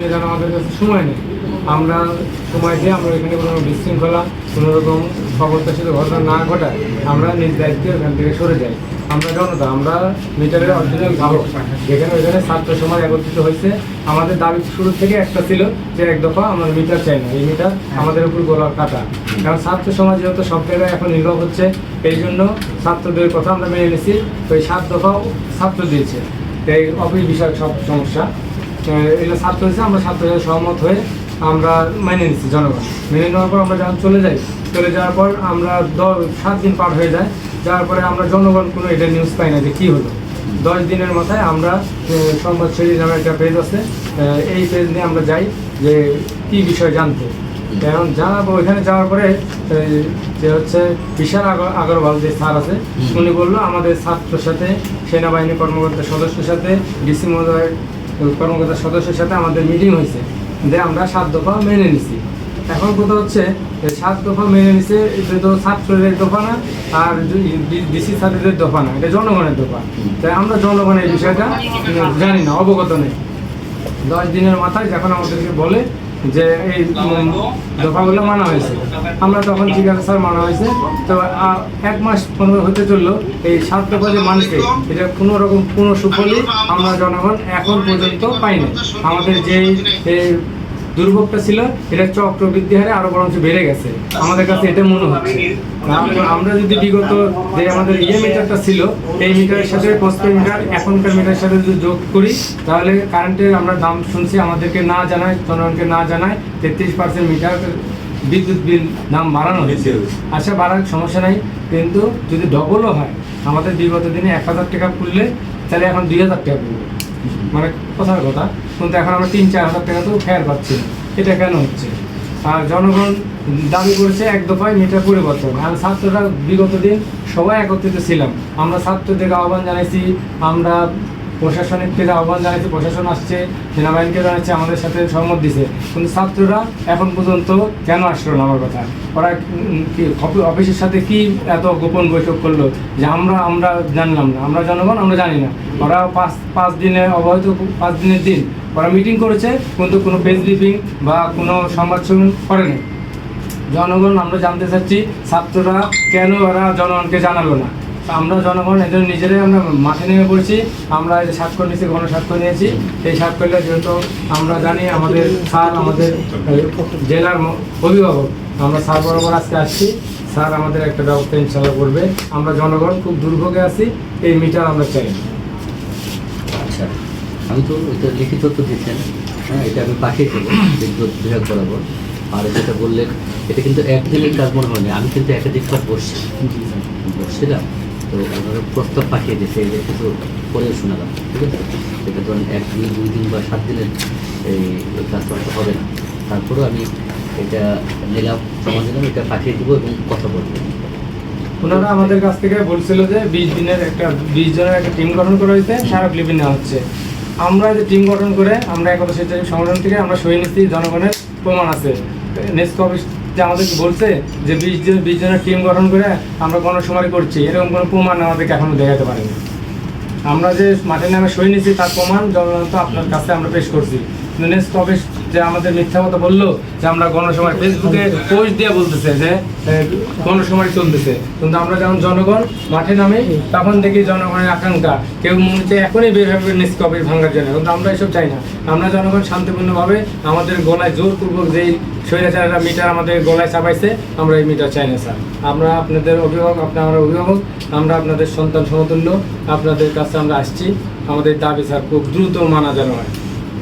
যেন আমাদের কাছে সময় নেই। আমরা সময় দিয়ে আমরা এখানে কোনো বিশৃঙ্খলা, কোনো রকম অপ্রত্যাশিত ঘটনা না ঘটায় আমরা নিজ দায়িত্বে এখান থেকে সরে যাই। আমরা জনতা, আমরা মিটারের অরিজিনাল গ্রাহক যেখানে ওইখানে ছাত্র সমাজ একত্রিত হয়েছে। আমাদের দাবি শুরু থেকে একটা ছিল যে এক দফা আমরা মিটার চাই না। এই মিটার আমাদের উপর গোলার কাটা। কারণ ছাত্র সমাজ যেহেতু সব জায়গায় এখন নির্ভর হচ্ছে, এই জন্য ছাত্রদের কথা আমরা মেনে নিয়েছি। এই সাত দফাও ছাত্র দিয়েছে। এই অফিস বিষয়ক সব সমস্যা। এগুলো ছাত্র হয়েছে আমরা ছাত্রদের সহমত হয়ে আমরা মেনে নিচ্ছি জনগণ। মেনে নেওয়ার পর আমরা যখন চলে যাই চলে যাওয়ার পর আমরা দশ সাত দিন পার হয়ে যায় যাওয়ার পরে আমরা জনগণ কোনো এটা নিউজ পাই না যে কী হলো। দশ দিনের মাথায় আমরা সংবাদ ছেড়ি নামে একটা পেজ আছে এই পেজ নিয়ে আমরা যাই যে কি বিষয় জানতে এখন জানাব ওইখানে যাওয়ার পরে যে হচ্ছে বিশাল আগর- আগরওয়াল যে স্যার আছে উনি বলল আমাদের ছাত্রের সাথে সেনাবাহিনী কর্মকর্তা সদস্যের সাথে ডিসি মহোদয়ের কর্মকর্তা সদস্যের সাথে আমাদের মিটিং হয়েছে, যে আমরা সাত দফা মেনে নিছি। এখন কথা হচ্ছে সাত দফা মেনে নিছে, এটা তো ছাত্রের দফা না, আর ডিসি ছাত্রদের দফা না, এটা জনগণের দফা। তাই আমরা জনগণের বিষয়টা জানি না, অবগত নেই। দশ দিনের মাথায় যখন আমাদেরকে বলে যে এই দফাগুলো মানা হয়েছে। আমরা তখন ঠিক আছে, স্যার, মানা হয়েছে। তো এক মাস পনেরো হতে চলল এই সাত দফা যে মানছে এটা কোনো রকম কোনো সুফলই আমরা জনগণ এখন পর্যন্ত পাইনি। আমাদের যেই দুর্ভোগটা ছিল এটা চক্রবৃদ্ধি হারে আরও বরঞ্চ বেড়ে গেছে। আমাদের কাছে এটা মনে হচ্ছে। আমরা- যদি বিগত যে আমাদের ইয়ে মিটারটা ছিল এই মিটারের সাথে পোস্টের মিটার এখনকার মিটারের সাথে যদি যোগ করি তাহলে কারেন্টের আমরা দাম শুনছি আমাদেরকে না জানায় জনগণকে না জানায় তেত্রিশ পার্সেন্ট মিটার বিদ্যুৎ বিল দাম বাড়ানো হয়েছে। আচ্ছা বাড়ার সমস্যা নাই। কিন্তু যদি ডবলও হয় আমাদের বিগত দিনে এক হাজার টাকা পুরলে তাহলে এখন দুই হাজার টাকা পড়বে। মানে কথার কথা। কিন্তু এখন আমরা তিন, চার হাজার টাকা তো ফেয়ার পাচ্ছি এটা কেন হচ্ছে? আর জনগণ দাবি করেছে এক দফায় মিটার পরিবর্তন। আর ছাত্ররা বিগত দিন সবাই একত্রিত ছিলাম। আমরা ছাত্রদেরকে আহ্বান জানাইছি, আমরা প্রশাসনিক থেকে আহ্বান জানাইছি প্রশাসন আসছে, সেনাবাহিনীকে জানাচ্ছে, আমাদের সাথে সহমত দিছে কিন্তু ছাত্ররা এখন পর্যন্ত কেন আসলো না, আমার কথা? ওরা কি অফিসের সাথে কি এত গোপন বৈঠক করল? যে আমরা আমরা জানলাম না। আমরা জনগণ, আমরা জানি না। ওরা পাঁচ পাঁচ দিনে অবহিত পাঁচ দিনের দিন ওরা মিটিং করেছে, কিন্তু কোনো প্রেস ব্রিফিং বা কোনো সংবাদ সম্মেলন করেনি। জনগণ, আমরা জানতে চাচ্ছি, ছাত্ররা কেন ওরা জনগণকে জানালো না? আমরা জনগণ এদের নিজেরাই আমরা মাঠে নেমে পড়ছি। আমরা যে স্বাক্ষর নিয়েছি গণ স্বাক্ষর নিয়েছি। এই স্বাক্ষরটা যেহেতু আমরা জানি আমাদের স্যার আমাদের জেলার অভিভাবক। আমরা স্যার বরাবর আজকে আসছি। স্যার আমাদের একটা ব্যবস্থা ইনশাল্লাহ করবে। আমরা জনগণ খুব দুর্ভোগে আছি। এই মিটার আমরা চাই। আচ্ছা আমি তো এটা লিখিত তো দিচ্ছেন হ্যাঁ এটা আমি পাঠিয়ে দেবো বিদ্যুৎ বিভাগ বরাবর। আর যেটা বললেন এটা কিন্তু একদিনের কাজ মনে হয়নি আমি কিন্তু একাধিকবার বসছি। বসছিলাম। তো প্রস্তাব পাঠিয়ে দিয়েছে যে কিছু পরে শোনালাম ঠিক আছে এটা ধরুন এক দিন দুই দিন বা সাত দিনের এই কাজটা হবে না তারপরেও আমি এটা নিলাম জমা দিলাম এটা পাঠিয়ে দেবো এবং কথা বলব ওনারা আমাদের কাছ থেকে বলছিল যে বিশ দিনের একটা, বিশ জনের একটা টিম গঠন করা হয়েছে স্মারকলিপি নেওয়া হচ্ছে। আমরা যে টিম গঠন করে আমরা একতা স্বেচ্ছাসেবী সংগঠন থেকে আমরা সই নিচ্ছি জনগণের প্রমাণ আছে। নেক্সট অফিস যে আমাদেরকে বলছে যে বিশ জন, বিশ জনের টিম গঠন করে আমরা গণশুমারি করছি। এরকম কোনো প্রমাণ আমাদেরকে এখনও দেখাতে পারেনি। আমরা যে মাঠে নামে সই নিয়েছি তার প্রমাণ জনগণ তো আপনার কাছে আমরা পেশ করছি। নেক্সট অফিস যে আমাদের মিথ্যা কথা বলল, যে আমরা গণসময় ফেসবুকে পোস্ট দিয়ে বলতেছে যে গণসময় চলতেছে। কিন্তু আমরা যখন জনগণ মাঠে নামে, তখন দেখি জনগণের আকাঙ্ক্ষা। কেউ মনে এখনই বের হবে অফিস ভাঙার জন্য। কিন্তু আমরা এসব চাই না। আমরা জনগণ শান্তিপূর্ণভাবে আমাদের গলায় জোরপূর্বক যেই স্বৈরাচারেরা মিটার আমাদের গলায় চাপাইছে, আমরা এই মিটার চাই না, স্যার। আমরা আপনাদের অভিভাবক, আপনার আমরা অভিভাবক, আমরা আপনাদের সন্তান সমতুল্য, আপনাদের কাছে আমরা আসছি। আমাদের দাবি, স্যার, খুব দ্রুত মানা যেন হয়।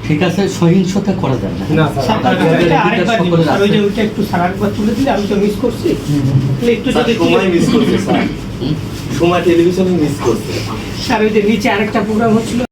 ঠিক আছে সহিংসতা করা যায় না। একটা তুলে দিলে আমি তো মিস করছি। একটু যদি সময় মিস করছে সময় টেলিভিশনে মিস করছে। স্যার ওই যে নিচে আরেকটা প্রোগ্রাম হচ্ছিল।